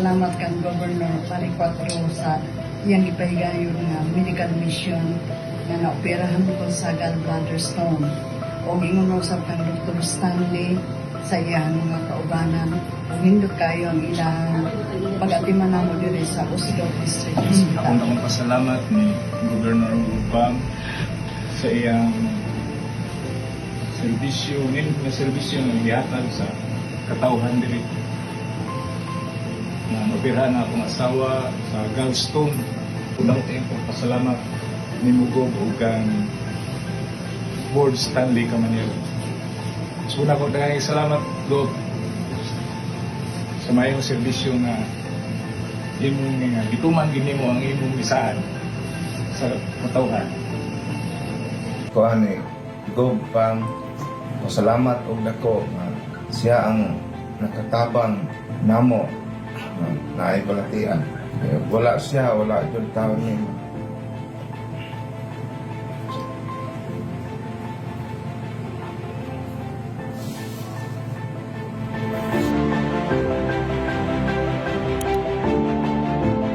2024 sa iyang ipahigayon nga medical mission nga naoperahan ko sa gallbladder stone. O ingon sa kang Dr. Stanley sa iyang mga kaubanan. Ug nindot kayo ang ilang pag-atiman namo diri sa Oslo District Hospital. akong pasalamat ni Governor Ubang sa iyang serbisyo, nil na serbisyo na gihatag sa katauhan diri. Na mapirhan na akong asawa sa gallstone. Unang tempo, pasalamat ni Mugog o kang Board Stanley Camanero. So una ko dahil salamat Lord sa mayong serbisyo na imong nga gituman gini mo ang imong misaan sa katawhan. ko ani go pang pasalamat og dako nga siya ang nakatabang namo na naay balatian Eh, wala siya wala jud taon ni